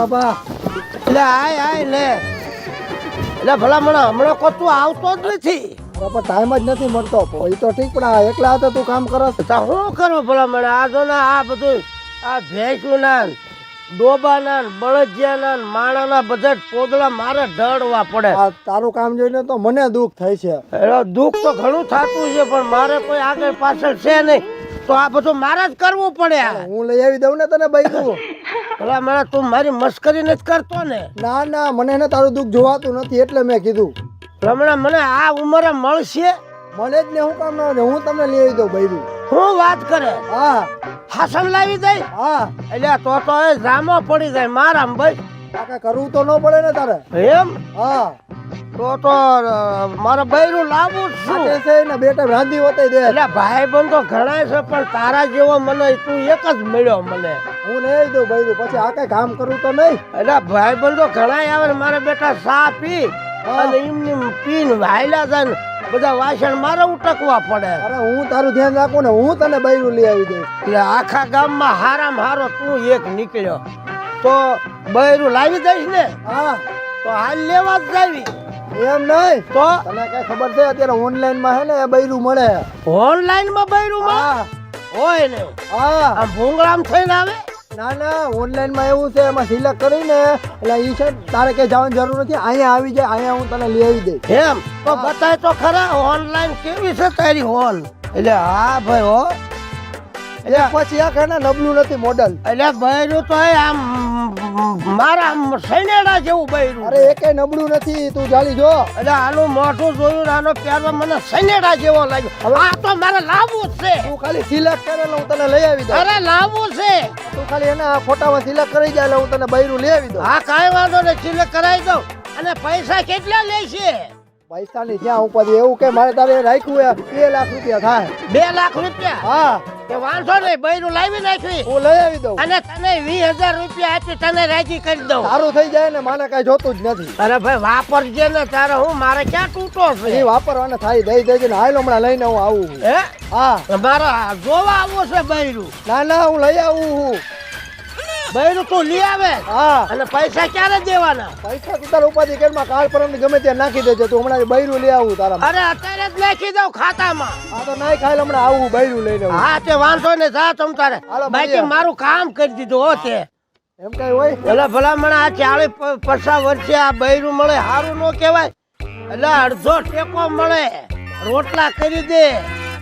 બાપા. એટલે આય આય લે. એટલે ભલા મને હમણાં તું આવતો જ નથી. બાપા ટાઈમ જ નથી મળતો. એ તો ઠીક પણ આ એકલા હતા તું કામ કરો તો શું કરું ભલા મને આ જો ને આ બધું આ ભેંસુના ને ડોબાના બળજિયાના માણાના બધા પોદળા મારે ઢળવા પડે. આ તારું કામ જોઈને તો મને દુઃખ થાય છે. દુઃખ તો ઘણું થતું છે પણ મારે કોઈ આગળ પાછળ છે નહીં. તો આ બધું મારે જ કરવું પડે. હું લઈ આવી દઉં ને તને બૈરું. ભલા મને તું મારી મસ્કરી નથી કરતો ને. ના ના મને ને તારું દુઃખ જોવાતું નથી એટલે મેં કીધું. રમણા મને આ ઉંમરે મળશે? મને જ ને હું કામ ના હું તમને લઈ આવી દઉં બૈરું. હું વાત કરે? હા. હાસન લાવી દઈ હા. એટલે તો તો એ જામો પડી જાય મારા ભાઈ. આ કરવું તો ન પડે ને તારે. એમ? હા. તો તો મારા બૈરું લાવું શું છે. ને બેટા રાંધી હોતે દે એટલે ભાઈ બંધો ઘણા છે પણ તારા જેવો મને તું એક જ મળ્યો મને. હું નહીં દઉં બૈરું પછી આ કઈ કામ કરવું તો નહીં? એટલે ભાઈ બંધો ઘણા આવે મારે બેટા સા પી અને એમની પીન વાયલા જાય બધા વાસણ મારે ઉટકવા પડે. અરે હું તારું ધ્યાન રાખું ને હું તને બૈરું લઈ આવી દઈશ. એટલે આખા ગામમાં હારામાં હારો તું એક નીકળ્યો. તો બૈરું લાવી દઈશ ને? હા. તો હાલ લેવા જ જાવી. એમ નહીં? તો? તને કઈ ખબર છે? અત્યારે ઓનલાઈનમાં હે ને બૈરું મળે. ઓનલાઈનમાં બૈરું મળે? હોય ને. હા. આ ભૂંગળામ થઈને આવે? ના ના ઓનલાઈનમાં એવું છે એમાં સિલેક્ટ કરીને એટલે ઈ છે તારે કે જવાની જરૂર નથી. અહીંયા આવી જાય અહીંયા હું તને લઈ આવી દઈશ. એમ? તો બતાય તો ખરા ઓનલાઈન કેવી છે તારી હોલ? એટલે હા ભાઈ હો. એટલે પછી આ કઈ નબળું નથી મોડલ એટલે બૈરું તો આમ મારા સૈનેડા જેવું બૈરું અરે એ નબળું નથી તું ચાલી જો. એટલે આનું મોઢું જોયું ને આનો પહેરવા મને સૈનેડા જેવો લાગ્યો. આ તો મારે લાવવું જ છે. તું ખાલી સિલેક્ટ કરે હું તને લઈ આવી દઉં. અરે લાવવું છે. તું ખાલી એના ફોટામાં સિલેક્ટ કરી જાય એટલે હું તને બૈરું લઈ આવી દઉં. હા કાંઈ વાંધો નહીં સિલેક્ટ કરાવી દઉં. અને પૈસા કેટલા લેશે પૈસાની જ્યાં ઉપર એવું કે મારે તારે રાખ્યું બે લાખ રૂપિયા થાય. બે લાખ રૂપિયા? હા. કે વાંધો નહીં બૈરું લાવી નાખવી. હું લઈ આવી દઉં. અને તને વીસ હજાર રૂપિયા આપી તને રાજી કરી દઉં. સારું થઈ જાય ને મારે કઈ જોતું જ નથી. અરે ભાઈ વાપરજે ને તારે હું મારે ક્યાં તૂટો એ છે વાપરવાને થાય દઈ દેજે ને હાલ હમણાં લઈને હું આવું હે? હા. મારે જોવા આવો છે બૈરું. ના ના હું લઈ આવું હું બૈરું તું લઈ આવે. હા. અને પૈસા ક્યારે દેવાના? પૈસા તું તારા ઉપાધિ કેરમાં કાલ પરમ ગમે ત્યાં નાખી દેજે. તું હમણાં બૈરું લઈ આવું તારા અરે અત્યારે જ નાખી દઉં ખાતામાં. હા તો નાઈ ખાય હમણાં આવું બૈરું લઈને. હા તે વાંધો ને જા તમ તારે. બાકી મારું કામ કરી દીધું હો તે. એમ કઈ હોય? એટલે ભલા મને આ ચાલીસ પ- પચાસ વર્ષે આ બૈરું મળે સારું ન કહેવાય. એટલે અડધો ટેકો મળે. રોટલા કરી દે.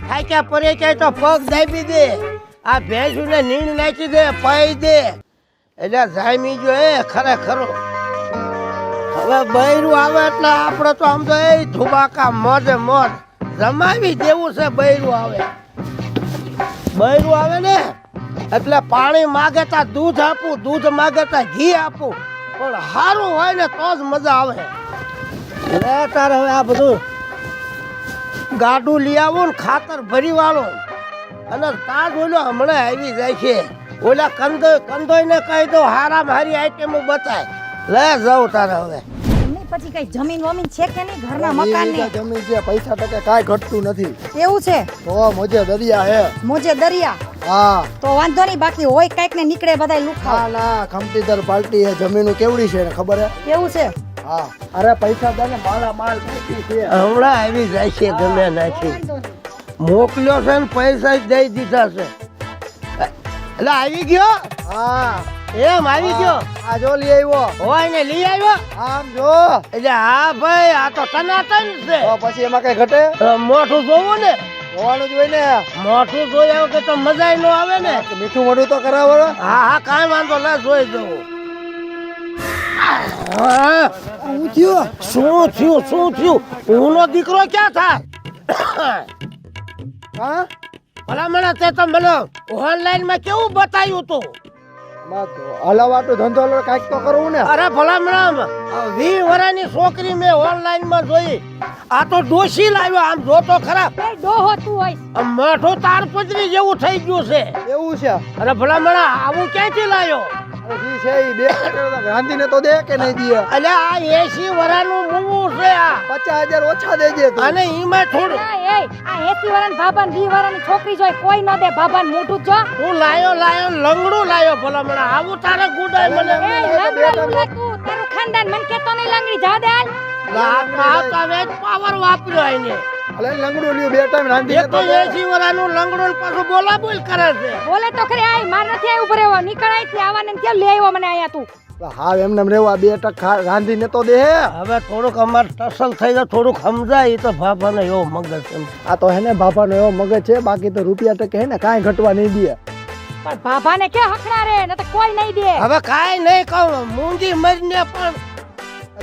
થાક્યા પરે ક્યાંય તો પગ દાબી દે. આ ભેંસુને નીણ નાખી દે પાઈ દે. એટલે જામી જો ખરેખર. હવે બૈરું આવે એટલે આપણે તો આમ તો એ ધુબાકા મોજે મોજ જમાવી દેવું છે બૈરું આવે. બૈરું આવે ને, એટલે પાણી માગે તા દૂધ આપું, દૂધ માગે તા ઘી આપું. પણ સારું હોય ને તો જ મજા આવે. લે તારે હવે આ બધું ગાડું લઈ આવું ને ખાતર ભરી વાળો. અને તાજ ઓલો હમણાં આવી જાય છે. ઓલા કંદો કંદોઈને કહી દો હારા હારી આઈટમો બતાય. લે જાઉં તારે હવે. પછી કઈ જમીન વમીન છે કે નહીં? ઘરના મકાનની જમીન છે પૈસા ટકે કાંઈ ઘટતું નથી. એવું છે? તો મોજે દરિયા હે. મોજે દરિયા? હા. તો વાંધો નહીં બાકી હોય કંઈક ને નીકળે બધાય લુખા ના ના ખમતીદર પાર્ટી હે જમીનું કેવડી છે ને ખબર હે? એવું છે? હા. અરે પૈસા દે ને માળા માલ છે. હમણાં આવી જાય છે ગમે નાખી. મોકલ્યો છે ને પૈસા જ દઈ દીધા છે. એટલે આવી ગયો? હા. એમ આવી ગયો? આ જો લઈ આવ્યો. હોય ને લઈ આવ્યો? આમ જો. એટલે હા ભાઈ આ તો સનાતન છે. પછી એમાં કઈ ઘટે? મોઠું જોવું ને. જોવાનું જ હોય ને. મોઢું જોયા વગર તો મજા ન આવે ને. મીઠું મોઢું તો કરાવો હા હા કાંઈ વાંધો લે જોઈ જવું. હા, શું થયું? શું થયું? શું થયું? ઊનો દીકરો ક્યાં થાય? હા? ભલામણા તે તો મને ઓનલાઈનમાં કેવું બતાવ્યું તું? તો હલાવાટો ધંધો કાંઈક તો કરવું ને. અરે ભલામણ વી વરાની છોકરી મેં ઓનલાઈનમાં જોઈ. આ તો ડોશી લાવ્યો આમ જોતો ખરા. એ ડોહો તું હોય. મોઢું તારપત્રી જેવું થઈ ગયું છે. એવું છે? અરે ભલામણા આવું ક્યાંથી લાવ્યો ઈ છે ઈ બે ગાંધીને તો દે કે નહીં દે? અલે આ એસી વરાનું મૂવું છે આ. પચાસ હજાર ઓછા દેજે તું. અને એમાં થોડું એ એ આ 80 વર્ષની ભાભાને 20 વર્ષની છોકરી જોઈ કોઈ ન દે ભાભાને મોટું જો. હું લાયો લાયો લંગડું લાયો ભલા મને. આવું તારે ગુડાય મને. એ તું તારું ખાનદાન મને કેતો નહીં લંગડી જા દે હાલ. આ તો આ તો હવે પાવર વાપર્યો એને. અલે લંગડું લ્યું બે ટાઈમ રાંધીને એક તો તો દે. એસી વરાનું લંગડું ને બોલા બોલ કરે છે. બોલે તો ખરી આય માર નથી આય ઊભો રહેવો નીકળાય અહીંથી આવવાને ને કેમ લઈ આવ્યો મને અહીંયા તું. હા એમને એમ રહેવા બે ટકા રાંધીને તો દે. હવે થોડુંક અમાર ટસલ થઈ જાય થોડુંક સમજાય તો ભાભાને એવો મગજ છે આ તો હે ને એવો મગજ છે બાકી તો રૂપિયા ટકે હે ને કાંઈ ઘટવા નહીં દે. પણ ભાભાને કે હકડા રે ન તો કોઈ નહીં દે. હવે કાંઈ નહીં કહું મૂંગી મરીને પણ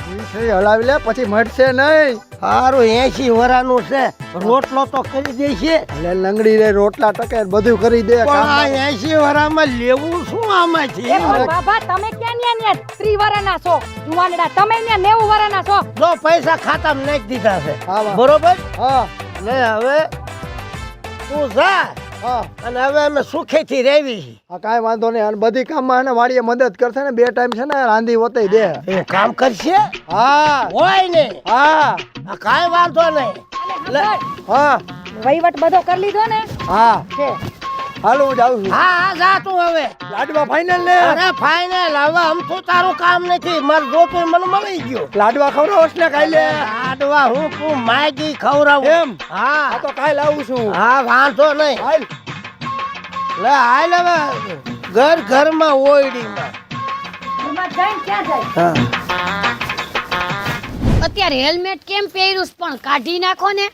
હલાવી લે પછી મળશે નહીં. સારું એસી વરાનું છે. રોટલો તો કરી દે છે એટલે લંગડી રે રોટલા ટકે બધું કરી દે પણ આ એસી વરામાં લેવું શું આમાં છે? બાબા તમે ક્યાં ન્યા ન્યા ત્રી વર્ષના છો? જુવાનડા તમે ન્યા નેવું વર્ષના છો? જો પૈસા ખાતામાં નાખી દીધા છે. બરોબર? હા. ને હવે તું જા. અને હવે અમે સુખેથી રહેવી છીએ. હા કાંઈ વાંધો નહીં. અને બધી કામમાં હે વાડીએ મદદ કરશે ને બે ટાઈમ છે ને રાંધી વતાઈ દે. એ કામ કરશે? હા. હોય ને? હા. આ કાંઈ વાંધો નહીં. હા. વહીવટ બધો કરી લીધો ને? હા. છે. હાલો હું જાઉં છું. હા હા જા તું હવે. લાડવા ફાઇનલ ને? અરે ફાઇનલ હવે તો તારું કામ નથી. માર જોતું મને મળી ગયું. લાડવા ખવડાવશ ને કાઈ લે લાડવા હું તું માગી ખવડાવું. એમ? હા. આ તો કાઈ લાવું છું. હા વાંધો નહીં. હાલ. લે હાલ હવે. ઘર ઘરમાં ઓયડીમાં ઘરમાં જઈને ક્યાં જાય? અત્યારે હેલ્મેટ કેમ પહેર્યું પણ કાઢી નાખો ને.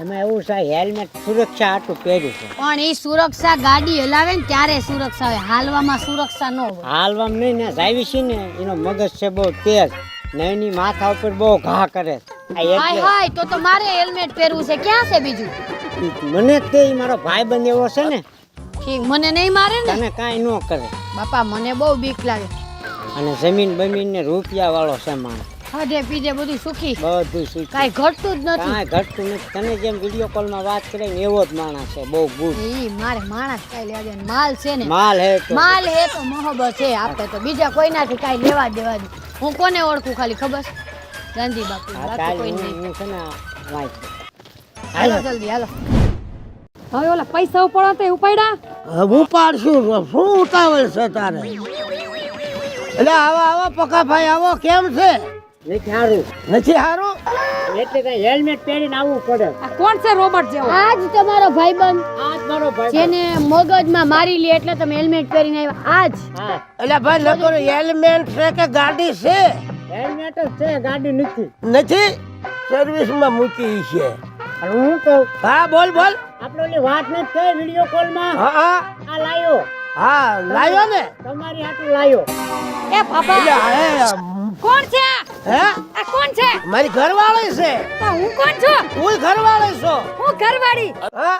એમાં એવું છે હેલ્મેટ સુરક્ષા હાટું પહેર્યું છે. પણ એ સુરક્ષા ગાડી હલાવે ને ત્યારે સુરક્ષા હોય. હાલવામાં સુરક્ષા ન હોય. હાલવામાં નહીં ને ડ્રાઈવી છે ને એનો મગજ છે બહુ તેજ. ને એની માથા ઉપર બહુ ઘા કરે. હાય હાય તો તો મારે હેલ્મેટ પહેરવું છે. ક્યાં છે બીજું? મને તે મારો ભાઈ બંધ એવો છે ને. ઠીક મને નહીં મારે ને? તને કાંઈ ન કરે. બાપા મને બહુ બીક લાગે. અને જમીન બમીન ને રૂપિયા વાળો છે માણસ. ખાધે પીધે બધું સુખી. બધું સુખી. કાંઈ ઘટતું જ નથી. કાંઈ ઘટતું નથી. તને જેમ વીડિયો કોલમાં વાત કરે ને એવો જ માણસ છે બહુ ગુડ ઈ મારે માણસ કાંઈ લેવા દે માલ છે ને. માલ હે તો. માલ હે તો મોહબત છે આપણે તો. બીજા કોઈનાથી કાંઈ લેવા દેવા હું કોને ઓળખું ખાલી ખબર? ગાંધી બાપુ બાકી કોઈ નહીં છે ને હાલો જલ્દી હાલો. હવે ઓલા પૈસા ઉપાડો તો ઉપાડ્યા? હું ઉપાડશું. શું ઉતાવળ છે તારે? એટલે આવા આવા પકા ભાઈ આવો કેમ છે? નથી હારું. નથી હારું? એટલે કઈ હેલ્મેટ પહેરીને આવવું પડે. આ કોણ છે રોબોટ જેવો? આજ તમારો ભાઈબંધ. આજ મારો ભાઈ જેને મગજમાં મારી લે એટલે તમે હેલ્મેટ પહેરીને આવ્યા. આજ. એટલે ભાઈ નકર હેલ્મેટ છે કે ગાડી છે? હેલ્મેટ જ છે ગાડી નથી. નથી? સર્વિસમાં મૂકી છે. અને હું કહું? હા બોલ બોલ. આપણે ઓલી વાત નથી થઈ વીડિયો કોલમાં હા હા. આ લાયો. હા લાયો ને. તમારી હાટું લાયો. એ હે કોણ છે? આ? હે? આ કોણ છે? મારી ઘરવાળી છે. હું કોણ છું? હું ઘરવાળી છો. હું ઘરવાળી. હા?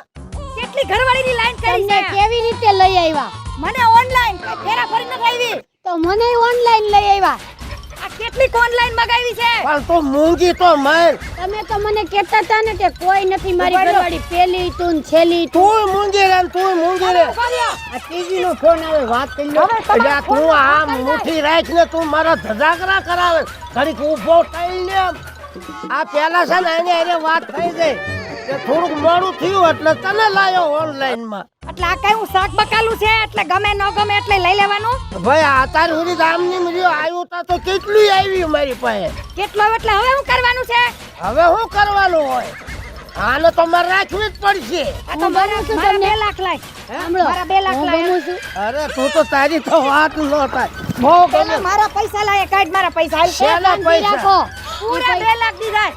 કેટલી ઘરવાળીની લાઈન કરી છે? કેવી રીતે લઈ આવ્યા? મને ઓનલાઈન ફેરા ફરી નથી આવી તો મને ઓનલાઈન લઈ આવ્યા. કેટલી ઓનલાઈન મગાવી છે? પણ તો મૂંગી તો મર. તમે તો મને કહેતા હતા ને કે કોઈ નથી મારી ઘરવાળી પેલી તું છેલી તું. મૂંગી રે તું મૂંગી રે. આ ટીવી નો ફોન આવે વાત કરી લો. એટલે આ તું આ મૂઠી રાખ ને તું મારા ધજાગરા કરાવે. ઘડીક ઊભો થઈ લે. આ પેલા છે ને એને એને વાત થઈ ગઈ. થોડુંક મોડું થયું એટલે તને લાયો ઓનલાઈનમાં એટલે આ કઈ હું શાક બકાલું છે? એટલે ગમે ન ગમે એટલે લઈ લેવાનું? ભાઈ આ તાર સુધી ગામની મળ્યો આવ્યું તા તો કેટલું આવ્યું મારી પાસે. કેટલો એટલે હવે હું કરવાનું છે? હવે શું કરવાનું હોય? આને તો મારે રાખવી જ પડશે. આ તો મારા મારા બે લાખ લાય. સાંભળો મારા બે લાખ લાય. અરે તું તો તારી તો વાત ન થાય. બહુ ગમે. મારા પૈસા લાય કાઢ મારા પૈસા. હાલ. શેના પૈસા? પૂરા બે લાખ દીધા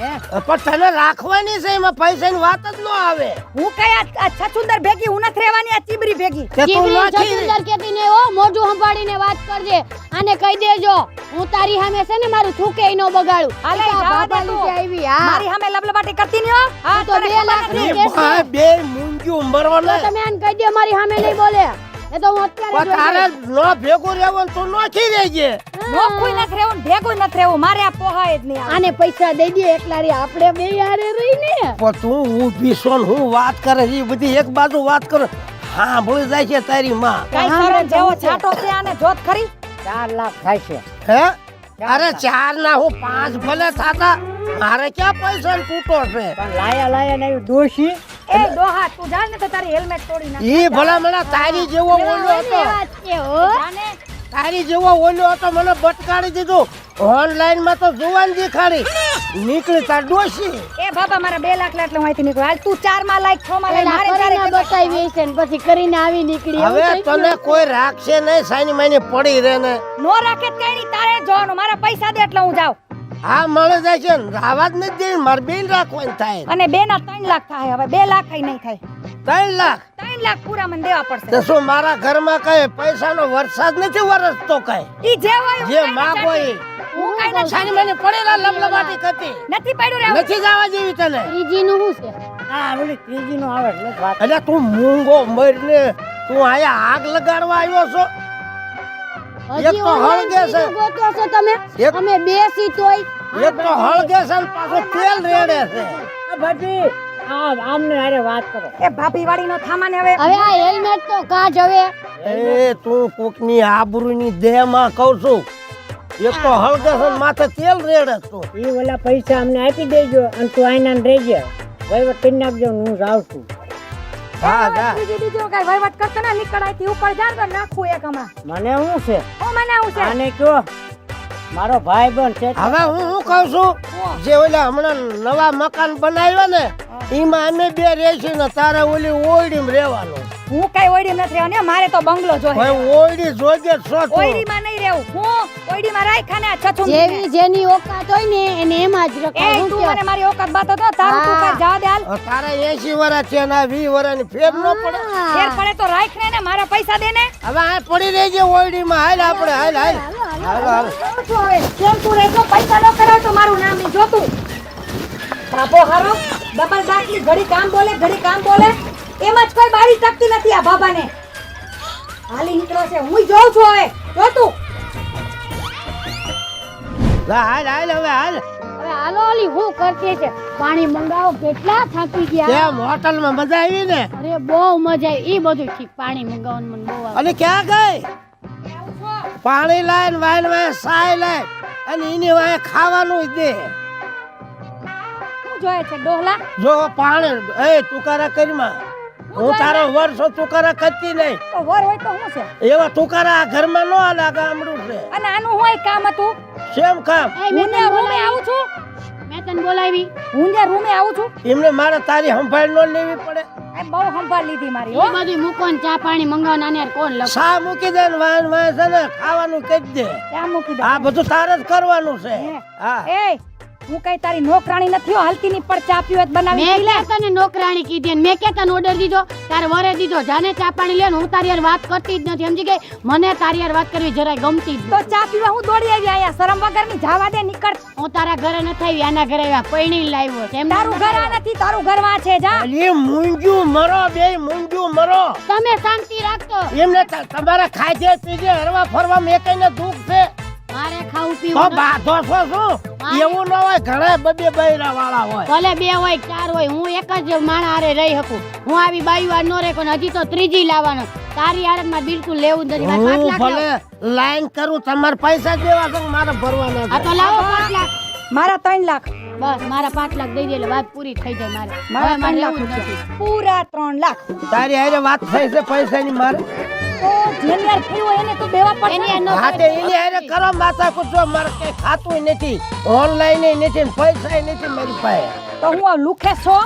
પણ તને રાખવાની છે એમાં પૈસાની વાત જ ન આવે. હું કઈ આ ભેગી હું નથી રહેવાની આ ચીબરી ભેગી. કે કેતી ને ઓ મોઢું સંભાળીને વાત કરજે. અને કહી દેજો હું તારી સામે છે ને મારું થૂકે નો બગાડું. હાલે, બાબા લીધે આવી હા. મારી સામે લબલબાટી કરતી નહીં હા. તો તને બે લાખની બે મૂંગ્યું મરવાના તમે આને કહી દે મારી સામે નહીં બોલે. એ તો હું અત્યારે તારે લો ભેગું રહેવું તો નોખી દેજે નોખુંય નથી રહેવું ને ભેગું નથી રહેવું મારે આ પોહાય જ નહીં આને પૈસા દઈ દે એકલા રે આપણે બે યારે રહીને. પણ તું ઊભી સોન હું વાત કરે છે બધી એક બાજુ વાત કરે. હા ભૂલી જાય છે તારી માં. કઈ શરમ જેવો છાટો છે આને જોત ખરી? 4 લાખ થાય છે. હે? અરે ચાર ના હું પાંચ ભલે થાતા મારે ક્યાં પૈસા તૂટો છે? પણ લાયા લાયા નહીં દોશી એ ડોહા તું જાણ ને તો તારી હેલ્મેટ તોડી નાખ. ઈ ભલા તારી જેવો ઓલો હતો. તારી જેવો ઓલો હતો મને બટકાડી દીધો. ઓનલાઈનમાં તો જુવાન દેખાડી. નીકળી તાર ડોશી. એ બાબા મારા બે લાખ લે એટલે હું અહીંથી હાલ તું ચારમાં લાઈક છ માં લાઈક મારે તારે બતાવી છે ને પછી કરીને આવી નીકળી. હવે તને કોઈ રાખશે નહીં સાની માની પડી રહે ને. નો રાખે કઈ તારે જોવાનું. મારા પૈસા દે એટલે હું જાઉં. હા મળે જાય છે. ને આવા જ નથી દેવી મારે બેન રાખવાની થાય. અને બે ના ત્રણ લાખ થાય હવે બે લાખ કઈ નહીં થાય. ત્રણ લાખ? ત્રણ લાખ પૂરા મને દેવા પડશે. તો શું મારા ઘરમાં કઈ પૈસાનો વરસાદ નથી વરસતો કઈ? ઈ જે હોય જે કાંઈ માગો એ હું કઈ નથી છાની મને પડેલા લબલબાટી કરતી. નથી પડ્યું રે નથી જવા જેવી તને. ત્રીજીનું શું છે? હા ઓલી ત્રીજી નું આવે એટલે તું મૂંગો મરને તું આયા આગ લગાડવા આવ્યો છો? એક તો હળગે છે. ગોતો છો તમે. અમે બે સીટ એક તો હળગે છે પાછો તેલ રેડે છે. ભાભી આ આમને હારે વાત કરો. એ ભાભી વાળી નો થામાને હવે. હવે આ હેલ્મેટ તો કાઢ હવે. એ તું કોકની આબરૂની દેહમાં કહું છું. એક તો હળગે છે માથે તેલ રેડે છે એ ઓલા પૈસા અમને આપી દેજો અને તું આઈના રહી રહેજે. વહીવટ કરી નાખજો હું જાઉં છું. હા જા. બીજી બીજી કઈ વહીવટ કરતો ને નીકળ અહીંથી ઉપર જા તો નાખું એક હમણાં. મને શું છે? હું મને હું છે? આને કયો? મારો ભાઈ બન છે. હવે હું શું કહું છું? જે ઓલા હમણાં નવા મકાન બનાવ્યો ને એમાં અમે બે રહેશું ને તારે ઓલી ઓયડીમાં રહેવાનું. હું કઈ ઓયડી નથી રહેવાની હો, મારે તો બંગલો જોઈએ ભાઈ ઓયડી જોજે છો ઓયડી માં નહીં રહેવું. હું ઓયડીમાં રાખ્યા ને આ છછું જેવી જેની ઓકાત હોય ને એને એમાં જ એ રખાય હું તું મને મારી ઓકાત બાતો તો તારું તું હા. કઈ જવા દે હાલ. તારે એસી વરા છે ને વી ની ફેર ન પડે. હા. ફેર પડે તો રાખ ને ને મારા પૈસા દે ને. હવે આ પડી રહેજે ઓયડી માં હાલ આપણે હાલ હાલ. હાલ હાલ કહું છું હવે? કેમ તું રહેજો પૈસા ન કરાવ તો મારું નામ નહીં જોતું. બાપો હારો ડબલ દાખલી ઘડી કામ બોલે ઘડી કામ બોલે. એમ જ કોઈ બારી ટકતી નથી આ બાબાને. હાલી નીકળો છે હું જોઉં છું હવે. જો તું. હાલ હાલ હવે હાલ. હવે હાલો ઓલી હું કરતી છે? પાણી મંગાવો કેટલા થાકી ગયા? એમ હોટલમાં મજા આવી ને? અરે બહુ મજા આવી. ઈ બધું ઠીક પાણી મંગાવવાનું મને બહુ આવે. અને ક્યાં ગઈ? પાણી લાઈન વાઈન વાય સાય લાઈન. અને એની વાય ખાવાનું જ દે શું જોયે છે ડોહલા? જો પાણી એ તુકારા કરીમાં હું તારો વર્ષો તુકારા કરતી નહીં. તો વર હોય તો શું છે? એવા તુકારા આ ઘરમાં ન હાલે આ ગામડું છે. અને આનું હોય કામ હતું? સેમ કામ? હું ને રૂમે આવું છું? મેં તને બોલાવી. હું ને રૂમે આવું છું? એમને મારે તારી સંભાળ નો લેવી પડે. એ બહુ સંભાળ લીધી મારી એ હો. બધી મૂકો ને ચા પાણી મંગાવવાનું ને કોણ લખ? સા મૂકી દે ને વાન વાય છે ને ખાવાનું કહી દે. ચા મૂકી દે. આ બધું તારે જ કરવાનું છે. હા. એ હું કઈ તારી નોકરાણી નથી હો. હાલતી ની પણ ચા પીવત બનાવી મેં પી લે. ક્યાં તને નોકરાણી કીધી અને મેં ક્યાં તને ઓર્ડર દીધો? તારે વરે દીધો. જાને ચા પાણી લે ને હું તારી યાર વાત કરતી જ નથી. સમજી ગઈ? મને તારી યાર વાત કરવી જરાય ગમતી જ તો નથી. ચા પીવા હું દોડી આવી આયા? શરમ વગરની જવા દે નીકળ. હું તારા ઘરે નથી આવી આના ઘરે આવ્યા. પૈણી લાવ્યો છે. એમને તારું ઘર આ નથી તારું ઘર વા છે જા. અલી મૂંજુ મરો બે મૂંજુ મરો. તમે શાંતિ રાખતો એમને ત- તમારા ખાજે પીધે હરવા ફરવા મેં કઈને દુઃખ છે. મારે ખાવું પીવું તો બાધો છો શું? એવું ન હોય ઘરે બબે બૈરા વાળા હોય. ભલે બે હોય ચાર હોય હું એક જ માણા હારે રહી શકું. હું આવી બાઈ વાર નો રહે હજી તો ત્રીજી લાવવાનો. તારી હારે મારે બિલકુલ લેવું નથી. હું ભલે લાઈન કરું તમાર પૈસા દેવા તો મારે ભરવાના આ તો લાવો પાંચ લાખ. મારા ત્રણ લાખ. બસ મારા પાંચ લાખ દઈ દે એટલે વાત પૂરી થઈ જાય મારે. મારા હવે મારે ત્રણ લાખ લેવું નથી. પૂરા ત્રણ લાખ. તારી હારે વાત થઈ છે પૈસાની મારે? તો જેની યાર થઈ હોય એને તો દેવા પડે એની ને. એનો હા તે એની હારે કરો માતા કૂટો મારે કે ખાતું નથી. ઓનલાઈન નથી પૈસા નથી મારી પાસે. તો હું લુખે છો?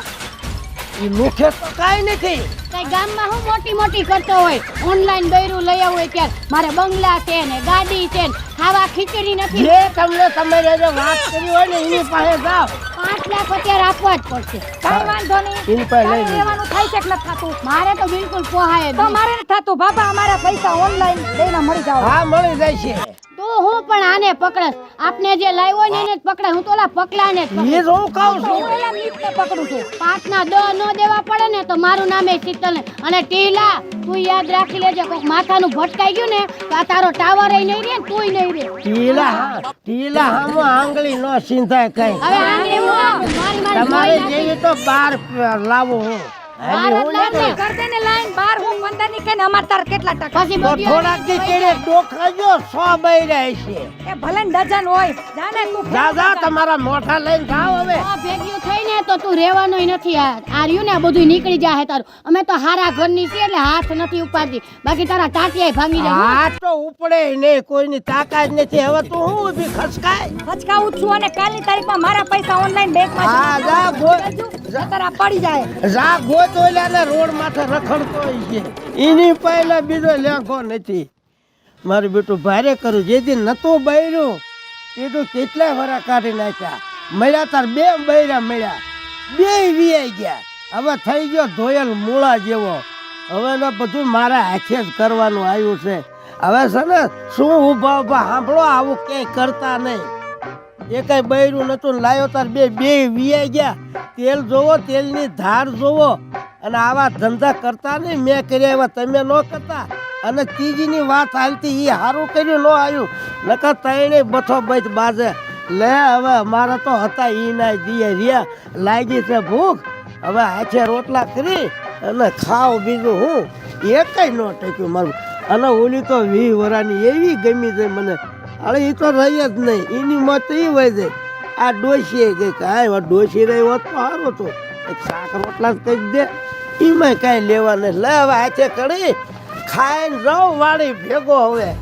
મુખે તો કાંઈ નથી. કઈ ગામમાં હું મોટી મોટી કરતો હોય. ઓનલાઈન બૈરું લઈ આવું હોય ત્યારે મારે બંગલા છે ને ગાડી છે ને ખાવા ખીચડી નથી. જે તમને તમે જે વાત કરી હોય ને એની પાસે જાઓ. પાંચ લાખ અત્યારે આપવા જ પડશે. કઈ વાંધો નહીં. એની પાસે લઈ લેવાનું થાય છે કે નથી થતું? મારે તો બિલકુલ પોહાય તો મારે નથી થતું. બાબા અમારા પૈસા ઓનલાઈન દઈને મળી જાવ હા મળી જાય છે. તો હું પણ આને પકડસ આપને જે લાવ્યો ને એને જ પકડે હું તો ઓલા પકલાને જ પકડું. કહું તો છું. હું મીતને પકડું છું. પાંચ ના દ ન દેવા પડે ને તો મારું નામ એ શીતલ ને અને ટીલા તું યાદ રાખી લેજે કોક માથાનું ભટકાઈ ગયું ને તો આ તારો ટાવર નહીં રહે ને તુંય નહીં રે ટીલા હા ટીલા હામો આંગળી નો સિંધાય કઈ. હવે આંગળી હું મારી મારી તમારે જોઈ. જેવી તો બાર લાવો હું. જ જા જા તમારા લઈને હવે. થઈને તો તું નથી. ને બધું નીકળી જાય તારું. અમે તો હારા ઘરની છીએ એટલે હાથ નથી ઉપાડતી. બાકી તારા ટાટિયા ભાંગી જાય. હાથ તો ઉપડે નહીં કોઈની તાકાત નથી. હવે તું હું ઊભી ખસકાય? ખસકાવું છું અને કાલની તારીખમાં મારા પૈસા ઓનલાઈન બેંકમાં હા, જા. ગો- તારા પડી જાય. રા એની પહેલા બીજો લેખો નથી. મારું બેટું ભારે કરું જેથી નતું બૈરું કીધું કેટલા વરા કાઢી નાખ્યા. મળ્યા તાર બે બૈરા મળ્યા. બે વિયાઈ ગયા. હવે થઈ ગયો ધોયેલ મૂળા જેવો. હવે ને બધું મારા હાથે જ કરવાનું આવ્યું છે. હવે છે ને, શું ઊભા ઊભા સાંભળો, આવું ક્યાંય કરતા નહીં. એ કઈ બૈરું નતું ને લાયો તાર બે બે વીઆઈ ગયા. તેલ જોવો, તેલની ધાર જોવો. અને આવા ધંધા કરતા નહીં, મેં કર્યા એવા તમે ન કરતા. અને ત્રીજીની વાત હાલતી એ સારું કર્યું, ન આવ્યું. નકર તૈણે બથો બચ બાજે. લે હવે, મારા તો હતા એ ના દીએ રિયા લાગી છે ભૂખ. હવે હાથે રોટલા કરી અને ખાવ બીજું હું. એ કઈ ન ટક્યું મારું. અને ઓલી તો વી વરાની એવી ગમી છે મને. અરે એ તો રહી જ નહીં. એની મત એ હોય છે. આ ડોશી કે કાંઈ આ ડોશી રહી હોત તો સારું હતું. એક શાક રોટલા જ કહી દે. એમાં કાંઈ લેવા નહીં. લે, હવે હાથે કરી. ખાઈને રહો વાળી ભેગો હવે.